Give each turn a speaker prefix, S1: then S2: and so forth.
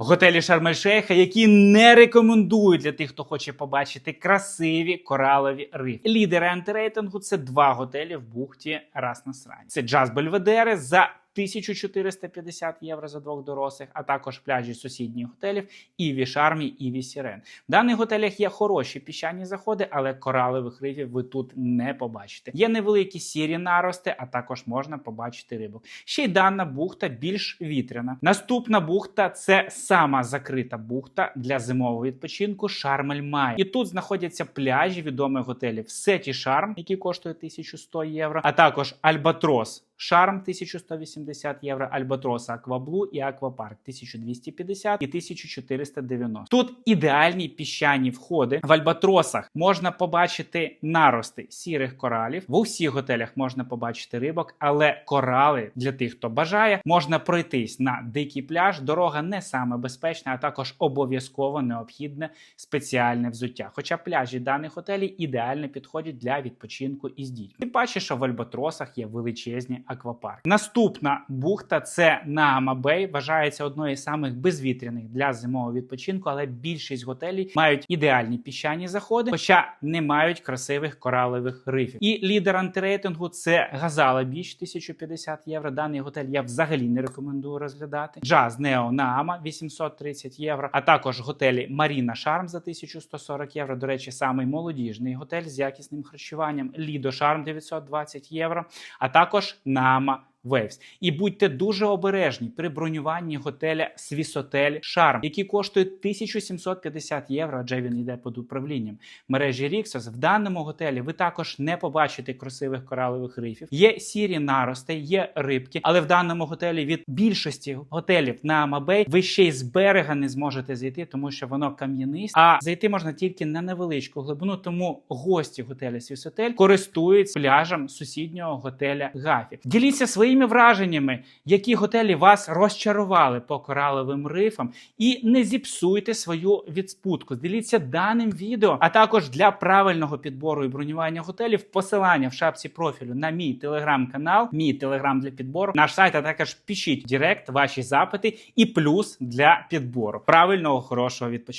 S1: Готелі Шарм-ель-Шейха, які не рекомендують для тих, хто хоче побачити красиві коралові рифи. Лідери антирейтингу це два готелі в бухті Рас Насрань. Це Джаз Бельведери за 1450 євро за двох дорослих, а також пляжі сусідніх готелів Іві Шармі, Іві Сірен. В даних готелях є хороші піщані заходи, але коралових рифів ви тут не побачите. Є невеликі сірі нарости, а також можна побачити рибок. Ще й дана бухта більш вітряна. Наступна бухта це сама закрита бухта для зимового відпочинку Шармель Май. І тут знаходяться пляжі відомих готелів Сеті Шарм, які коштує 1100 євро, а також Альбатрос. Шарм 1180 євро, Альбатрос Акваблу і Аквапарк 1250 і 1490. Тут ідеальні піщані входи. В Альбатросах можна побачити нарости сірих коралів. В усіх готелях можна побачити рибок, але корали для тих, хто бажає, можна пройтись на дикий пляж. Дорога не саме безпечна, а також обов'язково необхідне спеціальне взуття. Хоча пляжі даних готелів ідеально підходять для відпочинку із дітьми. Ти бачиш, що в Альбатросах є величезні аквапарки. Наступна бухта це Наама Бей, вважається одною з самих безвітряних для зимового відпочинку, але більшість готелів мають ідеальні піщані заходи, хоча не мають красивих коралових рифів. І лідер антирейтингу це Газала Біч 1050 євро. Даний готель я взагалі не рекомендую розглядати. Джаз Нео Наама 830 євро, а також готелі Маріна Шарм за 1140 євро. До речі, самий молодіжний готель з якісним харчуванням. Лідо Шарм 920 євро, а також Наама Waves. І будьте дуже обережні при бронюванні готеля Свісотель Шарм, який коштує 1750 євро, адже він йде під управлінням мережі Ріксос. В даному готелі ви також не побачите красивих коралових рифів. Є сірі нарости, є рибки, але в даному готелі від більшості готелів на Амабей ви ще й з берега не зможете зайти, тому що воно кам'янисте. А зайти можна тільки на невеличку глибину. Тому гості готелю Свісотель користуються пляжем сусіднього готеля Гафі. Діліться своїми враженнями, які готелі вас розчарували по кораловим рифам, і не зіпсуйте свою відспутку. Діліться даним відео, а також для правильного підбору і бронювання готелів посилання в шапці профілю на мій телеграм-канал, мій телеграм для підбору, наш сайт, а також пишіть Директ ваші запити і плюс для підбору правильного хорошого відпочинку.